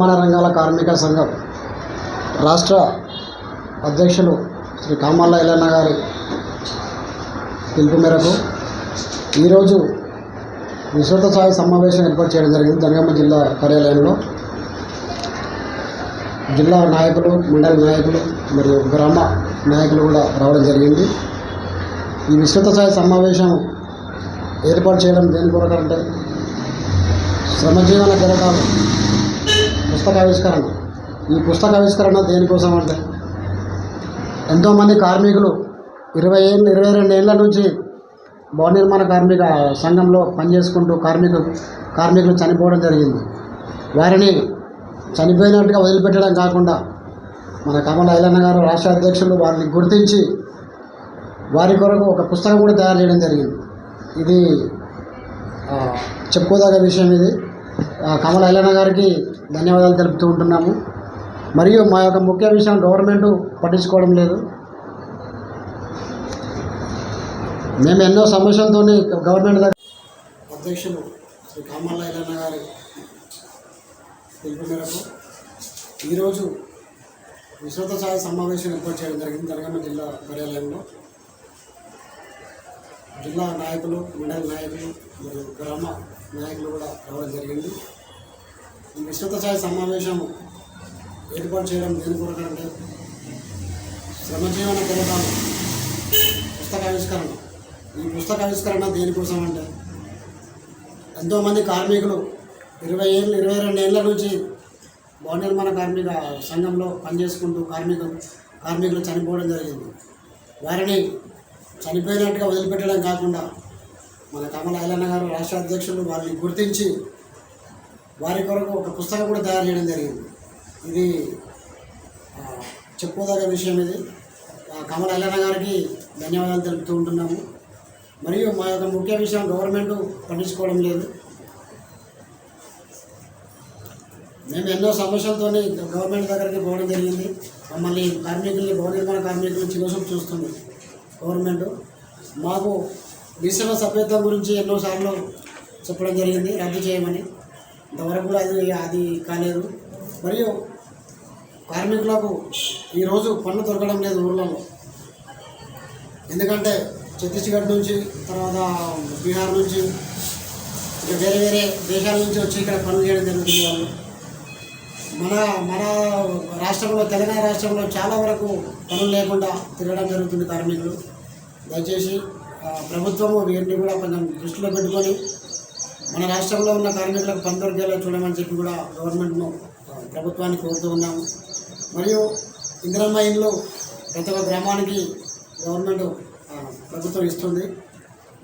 నిర్మాణ రంగాల కార్మిక సంఘం రాష్ట్ర అధ్యక్షులు శ్రీ కామల్ల ఎల్లన్న గారి పిలుపు మేరకు ఈరోజు విశ్వత స్థాయి సమావేశం ఏర్పాటు చేయడం జరిగింది. జనగామ జిల్లా కార్యాలయంలో జిల్లా నాయకులు మండల నాయకులు మరియు గ్రామ నాయకులు కూడా రావడం జరిగింది. ఈ విస్తృత స్థాయి సమావేశం ఏర్పాటు చేయడం దేని కొరకంటే అంటే శ్రమజీవన కిరటాలు పుస్తకావిష్కరణ. ఈ పుస్తకావిష్కరణ దేనికోసం అంటే ఎంతోమంది కార్మికులు ఇరవై ఏళ్ళు ఇరవై రెండు ఏళ్ళ నుంచి భవన నిర్మాణ కార్మిక సంఘంలో పనిచేసుకుంటూ కార్మికులు కార్మికులు చనిపోవడం జరిగింది. వారిని చనిపోయినట్టుగా వదిలిపెట్టడం కాకుండా మన కమల ఐలన్న గారు రాష్ట్ర అధ్యక్షులు వారిని గుర్తించి వారి కొరకు ఒక పుస్తకం కూడా తయారు చేయడం జరిగింది. ఇది చెప్పుకోదగ్గ విషయం ఇది. కమల ఐలన్న గారికి ధన్యవాదాలు తెలుపుతూ ఉంటున్నాము. మరియు మా యొక్క ముఖ్య విషయం గవర్నమెంట్ పట్టించుకోవడం లేదు. మేము ఎన్నో సమస్యలతో గవర్నమెంట్ దగ్గర అధ్యక్షులు శ్రీ కామల్ల ఐలన్న గారి పిలుపు మేరకు ఈరోజు విశ్వత సహాయ సమావేశం ఏర్పాటు చేయడం జరిగింది. జనగామ జిల్లా కార్యాలయంలో జిల్లా నాయకులు మండల నాయకులు మరియు గ్రామ నాయకులు కూడా రావడం జరిగింది. ఈ విస్తృత స్థాయి సమావేశం ఏర్పాటు చేయడం దేని కొరకు అంటే శ్రమజీవన పథకాలు పుస్తకావిష్కరణ ఈ పుస్తకావిష్కరణ దేనికోసం అంటే ఎంతోమంది కార్మికులు ఇరవై ఏళ్ళు ఇరవై రెండు ఏళ్ళ నుంచి భవన నిర్మాణ కార్మిక సంఘంలో పనిచేసుకుంటూ కార్మికులు కార్మికులు చనిపోవడం జరిగింది. వారిని చనిపోయినట్టుగా వదిలిపెట్టడం కాకుండా మన కమల ఐలన్న గారు రాష్ట్ర అధ్యక్షులు వారిని గుర్తించి వారి కొరకు ఒక పుస్తకం కూడా తయారు చేయడం జరిగింది. ఇది చెప్పుకోదగ్గ విషయం ఇది. ఆ, కమల ఐలన్న గారికి ధన్యవాదాలు తెలుపుతూ ఉంటున్నాము. మరియు మా యొక్క ముఖ్య విషయం గవర్నమెంట్ పట్టించుకోవడం లేదు. మేము ఎన్నో సమస్యలతో గవర్నమెంట్ దగ్గరికి పోవడం జరిగింది. మమ్మల్ని కార్మికుల్ని భవన నిర్మాణ కార్మికులు చివసం చూస్తుంది. గవర్నమెంట్ మాకు బీసీల సభ్యత్వం గురించి ఎన్నోసార్లు చెప్పడం జరిగింది రద్దు చేయమని. ఇంతవరకు కూడా అది అది కాలేదు. మరియు కార్మికులకు ఈరోజు పన్ను దొరకడం లేదు ఊళ్ళలో ఎందుకంటే ఛత్తీస్గఢ్ నుంచి తర్వాత బీహార్ నుంచి ఇంకా వేరే వేరే దేశాల నుంచి వచ్చి ఇక్కడ పనులు చేయడం జరుగుతుంది వాళ్ళు. మన మన రాష్ట్రంలో తెలంగాణ రాష్ట్రంలో చాలా వరకు పనులు లేకుండా తిరగడం జరుగుతుంది కార్మికులు. దయచేసి ప్రభుత్వము వీటిని కూడా కొంచెం దృష్టిలో పెట్టుకొని మన రాష్ట్రంలో ఉన్న కార్మికులకు పని దొరికేలా చూడమని చెప్పి కూడా గవర్నమెంట్ను ప్రభుత్వాన్ని కోరుతూ ఉన్నాము. మరియు ఇందిరమ్మ ఇండ్లు ప్రతి ఒక్క గ్రామానికి గవర్నమెంట్ ప్రభుత్వం ఇస్తుంది.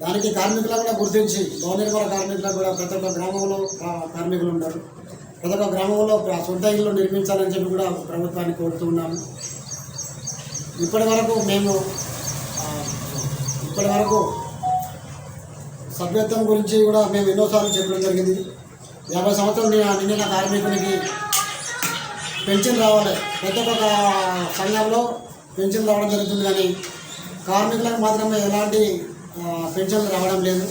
దానికి కార్మికులను కూడా గుర్తించి భవన నిర్మాణ కార్మికులకు కూడా ప్రతి ఒక్క గ్రామంలో కార్మికులు ఉంటారు. ప్రతి ఒక్క గ్రామంలో సొంత ఇల్లు నిర్మించాలని చెప్పి కూడా ప్రభుత్వాన్ని కోరుతూ ఉన్నాము. ఇప్పటి వరకు మేము ఇప్పటి వరకు సభ్యత్వం గురించి కూడా మేము ఎన్నోసార్లు చెప్పడం జరిగింది. యాభై సంవత్సరాలు నిండిన కార్మికునికి పెన్షన్ రావాలి. ప్రతి ఒక్క సంఘంలో పెన్షన్ రావడం జరుగుతుంది కానీ కార్మికులకు మాత్రమే ఎలాంటి పెన్షన్లు రావడం లేదు.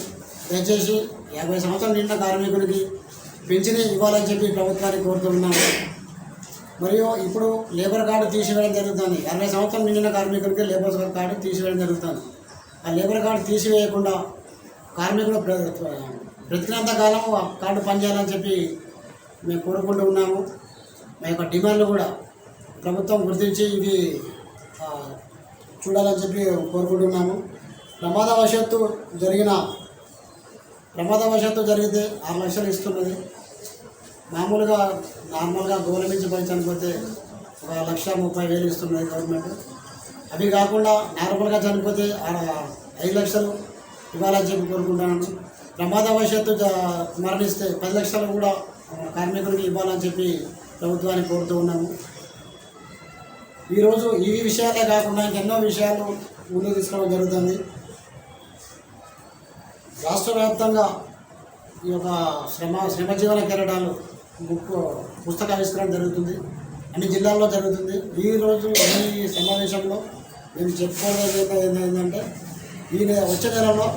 దయచేసి యాభై సంవత్సరాలు నిండిన కార్మికునికి పెన్షన్ ఇవ్వాలని చెప్పి ప్రభుత్వాన్ని కోరుతున్నాము మరియు ఇప్పుడు లేబర్ కార్డు తీసివేయడం జరుగుతుంది. అరవై సంవత్సరం నిండిన కార్మికులకి లేబర్ కార్డు తీసివేయడం జరుగుతుంది. ఆ లేబర్ కార్డు తీసివేయకుండా కార్మికులు బ్రతికినంత కాలం ఆ కార్డు పనిచేయాలని చెప్పి మేము కోరుకుంటూ ఉన్నాము. మా యొక్క డిమాండ్లు కూడా ప్రభుత్వం గుర్తించి ఇవి చూడాలని చెప్పి కోరుకుంటున్నాము ప్రమాదవశాత్తు జరిగిన ప్రమాదవశాత్తు జరిగితే ఆరు లక్షలు ఇస్తున్నది. మామూలుగా నార్మల్గా గవర్నమెంట్ పని చనిపోతే ఒక లక్ష ముప్పై వేలు ఇస్తున్నాయి గవర్నమెంట్. అవి కాకుండా నార్మల్గా చనిపోతే ఐదు లక్షలు ఇవ్వాలని చెప్పి కోరుకుంటున్నాను. ప్రమాదవశాత్తు మరణిస్తే పది లక్షలు కూడా కార్మికులకి ఇవ్వాలని చెప్పి ప్రభుత్వాన్ని కోరుతూ ఉన్నాము. ఈరోజు ఈ విషయాలే కాకుండా ఎన్నో విషయాలు ముందు తీసుకోవడం జరుగుతుంది. రాష్ట్ర వ్యాప్తంగా ఈ యొక్క శ్రమ శ్రమజీవన కెరటాలు బుక్ పుస్తకావిష్కరణ జరుగుతుంది. అన్ని జిల్లాల్లో జరుగుతుంది. ఈ రోజు ఈ సమావేశంలో నేను చెప్పుకోవడం ఏంటంటే ఈ వచ్చే నెలలో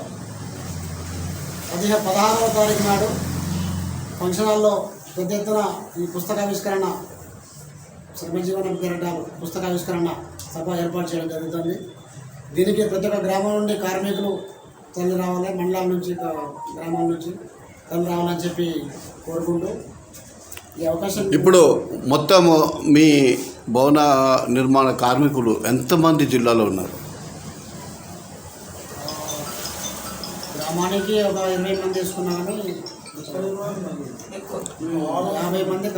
పదిహేను పదహారవ తారీఖు నాడు ఫంక్షన్ హాల్లో పెద్ద ఎత్తున ఈ పుస్తకావిష్కరణ శ్రమజీవన కెరటాలు పుస్తకావిష్కరణ సభ ఏర్పాటు చేయడం జరుగుతుంది. దీనికి ప్రతి ఒక్క గ్రామం నుండి కార్మికులు తల్లి రావాలి మండలాల నుంచి గ్రామాల నుంచి తల్లి రావాలని చెప్పి కోరుకుంటూ ఇప్పుడు మొత్తం మీ భవన నిర్మాణ కార్మికులు ఎంతమంది జిల్లాలో ఉన్నారు? గ్రామానికి ఒక ఇరవై మంది తీసుకున్నామని యాభై మంది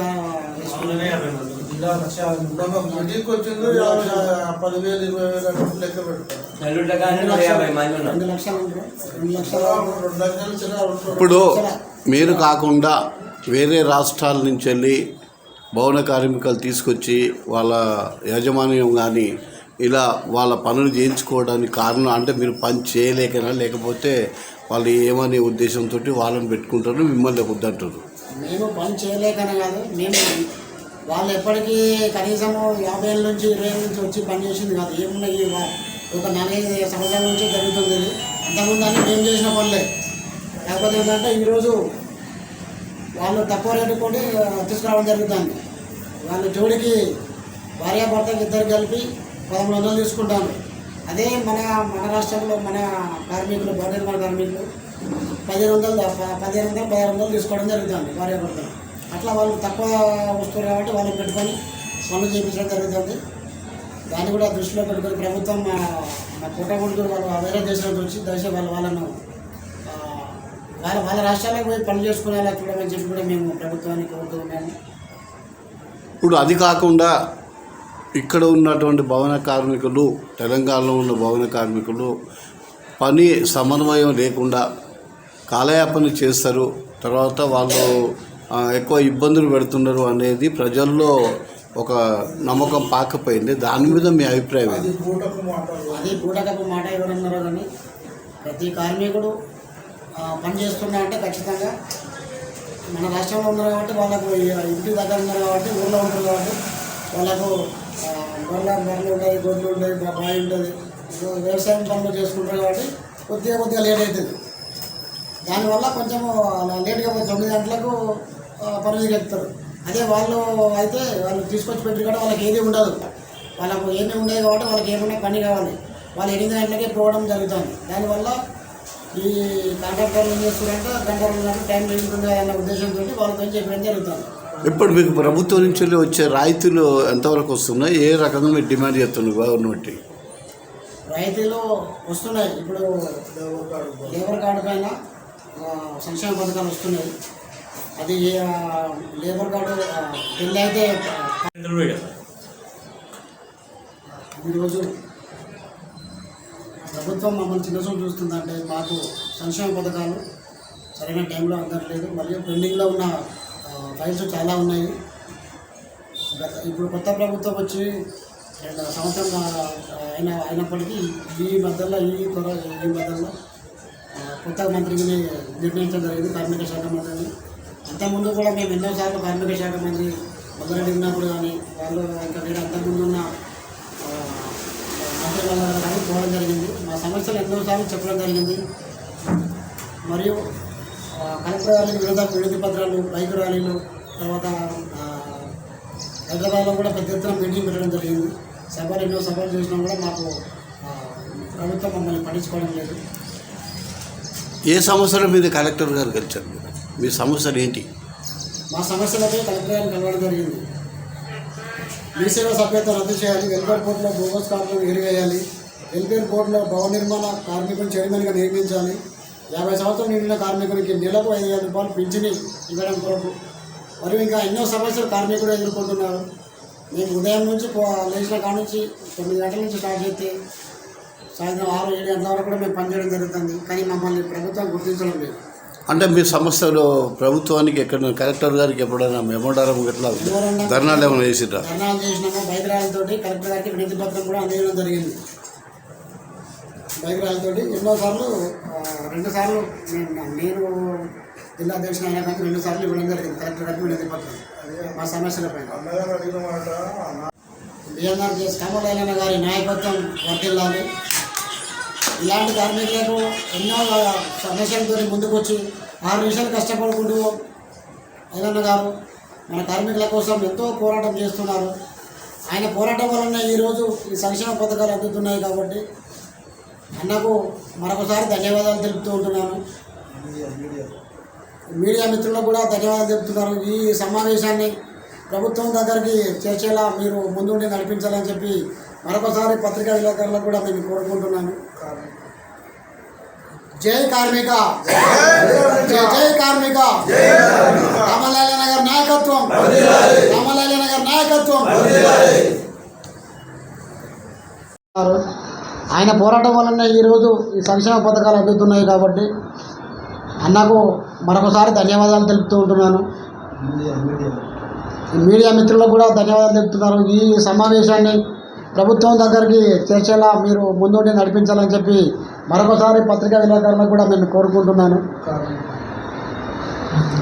పదివేలు ఇరవై వేలు లెక్క పెడతారు. ఇప్పుడు మీరు కాకుండా వేరే రాష్ట్రాల నుంచి వెళ్ళి భవన కార్మికులు తీసుకొచ్చి వాళ్ళ యాజమాన్యం కానీ ఇలా వాళ్ళ పనులు చేయించుకోవడానికి కారణం అంటే మీరు పని చేయలేకనా? లేకపోతే వాళ్ళు ఏమనే ఉద్దేశంతో వాళ్ళని పెట్టుకుంటారు మిమ్మల్ని వద్దంటారు? మేము పని చేయలేకనే కాదు. మేము వాళ్ళు ఎప్పటికీ కనీసం యాభై ఏళ్ళ నుంచి ఇరవై ఏళ్ళ నుంచి వచ్చి పని చేసింది కాదు. ఏమున్నా ఈ ఒక నలభై సంవత్సరాల నుంచి జరుగుతుంది. అంతకుముందు అన్నీ మేము చేసిన పనులే. కాకపోతే ఏంటంటే ఈరోజు వాళ్ళు తక్కువ రేటు కొని తీసుకురావడం జరుగుతుంది. వాళ్ళ జోడికి భార్యాభర్తకి ఇద్దరు కలిపి పదమూడు వందలు తీసుకుంటాను. అదే మన మన రాష్ట్రంలో మన కార్మికులు భవన నిర్మాణ కార్మికులు పదిహేను వందలు పదిహేను వందలు పదహారు వందలు తీసుకోవడం జరుగుతుంది భార్యాభర్తలు అట్లా వాళ్ళు తక్కువ వస్తువులు కాబట్టి వాళ్ళని పెట్టుకొని పనులు చేయించడం జరుగుతుంది. దాన్ని కూడా దృష్టిలో పెట్టుకొని ప్రభుత్వం మా మా వాళ్ళు వేరే దేశాలకు వచ్చి దయచేసి వాళ్ళు వాళ్ళను వాళ్ళ వాళ్ళ రాష్ట్రాలకు పోయి పనులు చేసుకునేలా చూడమని చెప్పి కూడా మేము ప్రభుత్వాన్ని కోరుతూ ఉన్నాము. ఇప్పుడు అది కాకుండా ఇక్కడ ఉన్నటువంటి భవన కార్మికులు తెలంగాణలో ఉన్న భవన కార్మికులు పని సమన్వయం లేకుండా కాలయాపన చేస్తారు. తర్వాత వాళ్ళు ఎక్కువ ఇబ్బందులు పెడుతున్నారు అనేది ప్రజల్లో ఒక నమ్మకం పాకపోయింది దాని మీద మీ అభిప్రాయం అది పూటకపు మాట ఎవరన్నారో కానీ ప్రతి కార్మికుడు పనిచేస్తున్నా పని అంటే ఖచ్చితంగా మన రాష్ట్రంలో ఉన్నారు కాబట్టి వాళ్ళకు ఇంటి దగ్గర ఉన్నారు కాబట్టి ఊళ్ళో ఉంటారు కాబట్టి వాళ్ళకు ఆ, బర్రెల బర్రెలు ఉంటాయి గొడ్లు ఉంటాయి బా- బావి ఉంటుంది. వ్యవసాయం పనులు చేసుకుంటారు కాబట్టి కొద్దిగా కొద్దిగా లేట్ అవుతుంది. దానివల్ల కొంచెం లేట్గా తొమ్మిది గంటలకు ఆ, ఎక్కుతారు చెప్తారు అదే వాళ్ళు అయితే వాళ్ళు తీసుకొచ్చి పెట్టి కూడా వాళ్ళకి ఏది ఉండదు. వాళ్ళకు ఏమీ ఉండదు కాబట్టి వాళ్ళకి ఏమైనా పని కావాలి. వాళ్ళు ఎనిమిది గంటలకే పోవడం జరుగుతుంది. దానివల్ల ఈ కాంట్రాక్టర్లు ఏం చేస్తారంటే గంటలు టైం పెరుగుతుంది అన్న ఉద్దేశంతో వాళ్ళతో చెప్పడం జరుగుతుంది. ఇప్పుడు మీకు ప్రభుత్వం నుంచి వెళ్ళి వచ్చే రాయితీలు ఎంతవరకు వస్తున్నాయి? ఏ రకంగా మీరు డిమాండ్ చేస్తున్నారు గవర్నమెంట్? రైతులు వస్తున్నాయి. ఇప్పుడు లేబర్ కార్డు పైన సంక్షేమ పథకాలు వస్తున్నాయి. అది లేబర్ కార్డు పెళ్ళి అయితే ఈరోజు ప్రభుత్వం మమ్మల్ని చిన్నచూపు చూస్తుందంటే మాకు సంక్షేమ పథకాలు సరైన టైంలో అందట్లేదు. మరియు పెండింగ్లో ఉన్న ఫైల్స్ చాలా ఉన్నాయి. ఇప్పుడు కొత్త ప్రభుత్వం వచ్చి రెండు సంవత్సరం అయిన అయినప్పటికీ ఈ మధ్యలో ఈ త్వర ఈ మధ్యలో కొత్త మంత్రిని నిర్ణయించడం జరిగింది కార్మిక శాఖ మంత్రిని. అంతకుముందు కూడా మేము ఎన్నోసార్లు కార్మిక శాఖ మంత్రి మొదలెడి కానీ వాళ్ళు ఇంకా వేరే అంతకుముందు ఉన్న కానీ పోవడం జరిగింది. మా సమస్యలు ఎన్నోసార్లు చెప్పడం జరిగింది. మరియు కలెక్టర్ గారికి వివిధ వినతి పత్రాలు బైక్ ర్యాలీలు తర్వాత హైదరాబాద్లో కూడా పెద్ద ఎత్తున మీటింగ్ పెట్టడం జరిగింది. సభలు ఎన్నో సభలు చేసినా కూడా మాకు ప్రభుత్వం మమ్మల్ని పట్టించుకోవడం లేదు. ఏ సమస్యల మీద కలెక్టర్ గారు కలిసారు మీరు? మీ సమస్యలు ఏంటి? మా సమస్యలపై కలెక్టర్ గారిని కలవడం జరిగింది. మీసేవ సభ్యత రద్దు చేయాలి. వెల్ఫేర్ బోర్డులో బోగస్ కార్మికులు ఎరివేయాలి వెల్ఫేర్ బోర్డులో భవన నిర్మాణ కార్మికులను చైర్మన్గా నియమించాలి. యాభై సంవత్సరాలు నిండిన కార్మికునికి నెలకు ఐదు వేల రూపాయలు పింఛని ఇవ్వడం కొరకు. మరియు ఇంకా ఎన్నో సమస్యలు కార్మికులు ఎదుర్కొంటున్నారు. మేము ఉదయం నుంచి లేచిన కాడ నుంచి తొమ్మిది గంటల నుంచి స్టార్ట్ చేస్తే సాయంత్రం ఆరు ఏడు గంటల వరకు కూడా మేము పనిచేయడం జరుగుతుంది. కానీ మమ్మల్ని ప్రభుత్వం గుర్తించడం లేదు. అంటే మీ సమస్యలు ప్రభుత్వానికి ఎక్కడ కలెక్టర్ గారికి ఎప్పుడైనా మెమోడారం ఇట్లా ఎవరన్నా ధర్నాలు ఏమైనా చేసిరా ధర్నాలు చేసినాము బైక్ ర్యాలీతోటి కలెక్టర్ గారికి వినతి పత్రం కూడా అందజేయడం జరిగింది. బైక్ ర్యాలీతోటి ఎన్నోసార్లు ఆ, రెండు సార్లు నేను జిల్లా అధ్యక్షుడు అయినా కానీ రెండు సార్లు ఇవ్వడం జరిగింది కలెక్టర్ గారికి వినతి పత్రం. మా సమస్యల పైన. అన్నగారు అడిగిన మాట బిఎన్ఆర్ జెస్ కమలైన గారి నాయకత్వం వర్తిల్లాలి ఇలాంటి కార్మికులకు ఎన్నో సమస్యలతో ముందుకు వచ్చి ఆరు నిమిషాలు కష్టపడుకుంటూ ఐలన్న గారు మన కార్మికుల కోసం ఎంతో పోరాటం చేస్తున్నారు. ఆయన పోరాటం వలన ఈరోజు ఈ సంక్షేమ పథకాలు అందుతున్నాయి కాబట్టి అన్నకు మరొకసారి ధన్యవాదాలు తెలుపుతూ ఉంటున్నాను. మీడియా మిత్రులకు కూడా ధన్యవాదాలు తెలుపుతున్నారు. ఈ సమావేశాన్ని ప్రభుత్వం దగ్గరికి చేర్చేలా మీరు ముందుండి నడిపించాలని చెప్పి మరొకసారి పత్రికా విలేకరులకు కూడా నేను కోరుకుంటున్నాను. జై కార్మిక. జై జై కార్మిక. రామలాల నగర్ నాయకత్వం. రామలాల నగర్ నాయకత్వం. ఆయన పోరాటం వలన ఈరోజు ఈ సంక్షేమ పథకాలు అందుతున్నాయి కాబట్టి అన్నకు మరొకసారి ధన్యవాదాలు తెలుపుతూ ఉంటున్నాను. మీడియా మిత్రులకు కూడా ధన్యవాదాలు తెలుపుతున్నారు. ఈ సమావేశాన్ని ప్రభుత్వం దగ్గరికి చేర్చేలా మీరు ముందుండి నడిపించాలని చెప్పి మరొకసారి పత్రికా విలేకరులకు కూడా నేను కోరుకుంటున్నాను.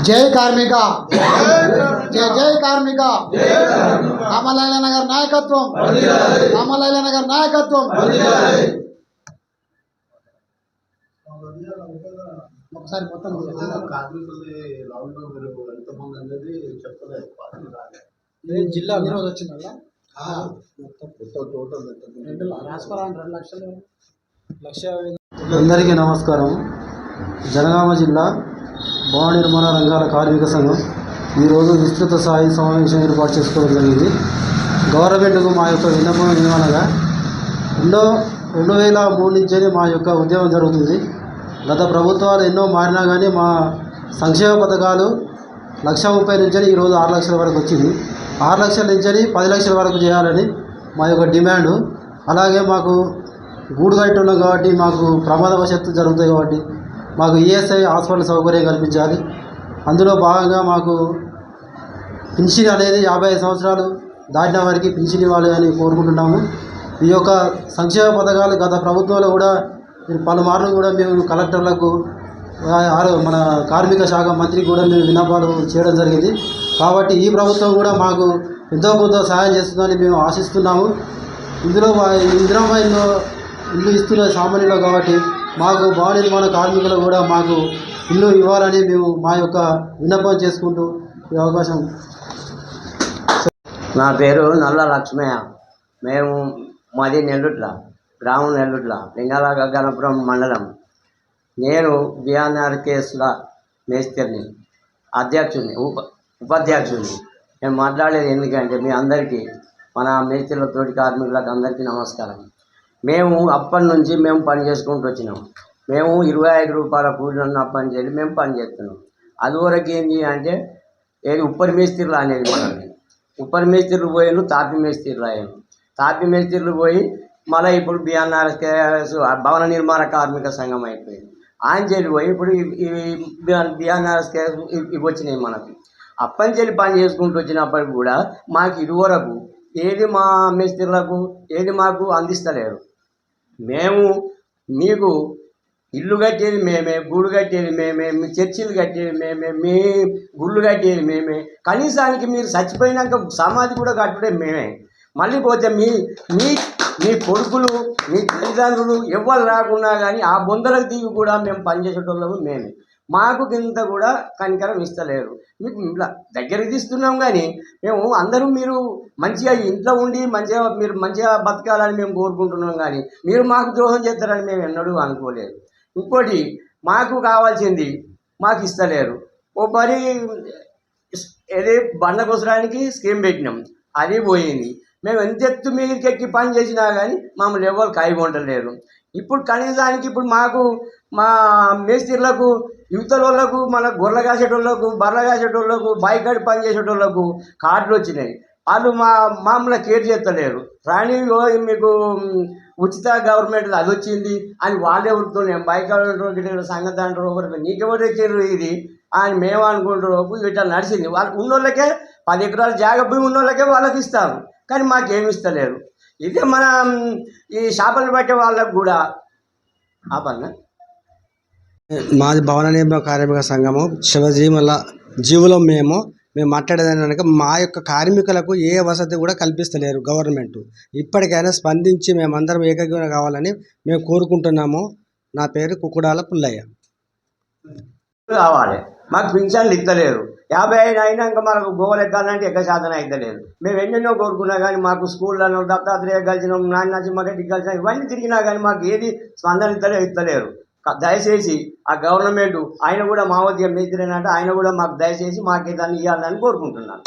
జై కార్మిక. జై జై కార్మిక. రామలైల నగర్ నాయకత్వం. రామలైల నగర్ నాయకత్వం. ఒకసారి మొత్తం జిల్లా ఈరోజు వచ్చిందల్లా? అందరికీ నమస్కారం. జనగామ జిల్లా భవన నిర్మాణ రంగాల కార్మిక సంఘం ఈరోజు విస్తృత స్థాయి సమావేశం ఏర్పాటు చేసుకోవడం జరిగింది. గవర్నమెంట్కు మా యొక్క విన్నపం ఏమనగా ఎన్నో రెండు వేల మూడు నుంచే మా యొక్క ఉద్యమం జరుగుతుంది. గత ప్రభుత్వాలు ఎన్నో మారినా కానీ మా సంక్షేమ పథకాలు లక్ష ముప్పై నుంచి ఈరోజు ఆరు లక్షల వరకు వచ్చింది. ఆరు లక్షల నుంచి పది లక్షల వరకు చేయాలని మా యొక్క డిమాండు. అలాగే మాకు గూడు కట్టి ఉన్నాం కాబట్టి మాకు ప్రమాదవశత్తు జరుగుతాయి కాబట్టి మాకు ఈఎస్ఐ హాస్పిటల్ సౌకర్యం కల్పించాలి. అందులో భాగంగా మాకు పింఛన్ అనేది యాభై సంవత్సరాలు దాటిన వారికి పింఛన్ ఇవ్వాలి అని కోరుకుంటున్నాము. ఈ యొక్క సంక్షేమ పథకాలు గత ప్రభుత్వంలో కూడా మీరు పలుమార్లు కూడా మేము కలెక్టర్లకు ఆరో- మన కార్మిక శాఖ మంత్రి కూడా మేము విన్నపాలు చేయడం జరిగింది. కాబట్టి ఈ ప్రభుత్వం కూడా మాకు ఎంతో కొంత సహాయం చేస్తుందని మేము ఆశిస్తున్నాము. ఇందులో మా- ఇల్లు ఇల్లు ఇస్తున్న సామాన్యులు కాబట్టి మాకు భవన నిర్మాణ కార్మికులు కూడా మాకు ఇల్లు ఇవ్వాలని మేము మా యొక్క విన్నపం చేసుకుంటూ ఈ అవకాశం నా పేరు నల్ల లక్ష్మయ్య. మేము మాది నెల్లుట్ల గ్రామం నెల్లుట్ల లింగాల గగనపురం మండలం. నేను బిఆర్ఆర్ మేస్త్రిని అధ్యక్షుడిని ఉప ఉపాధ్యక్షుడిని. నేను మాట్లాడేది ఎందుకంటే మీ అందరికీ మన మేస్త్రుల తోటి కార్మికులకు అందరికీ నమస్కారం. మేము అప్పటి నుంచి మేము పని చేసుకుంటూ వచ్చినాం. మేము ఇరవై ఐదు రూపాయల కూలి పని చేయాలి మేము పని చేస్తున్నాం. అదివరకు ఏంటి అంటే ఏది ఉప్పరి మేస్త్రిలు అనేది మనల్ని ఉప్పరి మేస్త్రులు పోయాను తాపి మేస్త్రులు అయ్యాను తాపి మేస్త్రులు పోయి మళ్ళీ ఇప్పుడు బిఎన్ఆర్ఎస్ భవన నిర్మాణ కార్మిక సంఘం అయిపోయింది. ఆంజలి పోయి ఇప్పుడు బిఆర్ఆర్ఎస్ ఇవి వచ్చినాయి మనకి. అప్పంచెల్లి పని చేసుకుంటూ వచ్చినప్పటికి కూడా మాకు ఇరువరకు ఏది మా మేస్త్రులకు ఏది మాకు అందిస్తలేరు. మేము మీకు ఇల్లు కట్టేది మేమే గూడు కట్టేది మేమే మీ చర్చిలు కట్టేది మేమే మీ గుళ్ళు కట్టేది మేమే. కనీసానికి మీరు చచ్చిపోయినాక సమాధి కూడా కట్టడం మేమే. మళ్ళీ పోతే మీ మీ మీ కొడుకులు మీ తల్లిదండ్రులు ఎవ్వరు రాకున్నా కానీ ఆ బొందలకు దిగి కూడా మేము పనిచేసేటోళ్ళము మేమే. మాకు కింద కూడా కనికరం ఇస్తలేరు. మీకు ఇలా దగ్గరికి తీస్తున్నాం కానీ మేము అందరూ మీరు మంచిగా ఇంట్లో ఉండి మంచిగా మీరు మంచిగా బతకాలని మేము కోరుకుంటున్నాం కానీ మీరు మాకు ద్రోహం చేస్తారని మేము ఎన్నడూ అనుకోలేదు. ఇంకోటి మాకు కావాల్సింది మాకు ఇస్తలేరు. ఓ మరి ఏదే బండ కోసడానికి స్కీమ్ పెట్టినాం. అది పోయింది. మేము ఎంత ఎత్తు మీదకి ఎక్కి పని చేసినా కానీ మమ్మల్ని ఎవరు కాయగొంటలేరు ఇప్పుడు కనీసానికి ఇప్పుడు మాకు మా మేస్త్రీలకు యువతలోళ్ళకు మన గొర్రెలు కాసేటోళ్ళకు బర్రె కాసేటోళ్ళకు బాయికాడి పని చేసేటోళ్ళకు కార్డులు వచ్చినాయి. వాళ్ళు మా మామూలు కేర్ చేస్తలేరు. రాణి మీకు ఉచిత గవర్నమెంట్ అది వచ్చింది అని వాళ్ళే ఉడుతున్నాం బైక్ సంగతి అంటారు ఒకరికి నీకెవరు తెచ్చారు ఇది అని మేము అనుకుంటారు ఇట్లా నడిచింది. వాళ్ళకి ఉన్నోళ్ళకే పది ఎకరాల జాగ భూమి ఉన్నోళ్ళకే వాళ్ళకి ఇస్తారు. కానీ మాకేమి ఇస్తలేరు. ఇదే మన ఈ చేపలు పట్టే వాళ్ళకు కూడా. ఆపన్నా. మాది భవన నిర్మాణ కార్మిక సంఘము. శివజీవుల జీవులం మేము. మేము మాట్లాడేదాని కనుక మా యొక్క కార్మికులకు ఏ వసతి కూడా కల్పిస్తలేరు గవర్నమెంట్. ఇప్పటికైనా స్పందించి మేమందరం ఏకగ్రీవం కావాలని మేము కోరుకుంటున్నాము. నా పేరు కుకుడాల పుల్లయ్య. కావాలి. మాకు పింఛన్లు ఇస్తలేరు. యాభై అయినా అయినాక మనకు గోవలు ఎక్కాలంటే ఎక్క సాధన అయితే లేదు. మేము ఎన్నెన్నో కోరుకున్నా కానీ మాకు స్కూళ్ళలో దత్తాత్రేయ కలిసినాం నాన్న నరసింహారెడ్డి కలిసిన ఇవన్నీ తిరిగినా కానీ మాకు ఏది స్పందన ఇస్తలే ఇస్తలేరు. దయచేసి ఆ గవర్నమెంట్ ఆయన కూడా మావోద్యం మేస్త్రి ఆయన కూడా మాకు దయచేసి మాకు దాన్ని ఇవ్వాలని కోరుకుంటున్నాను.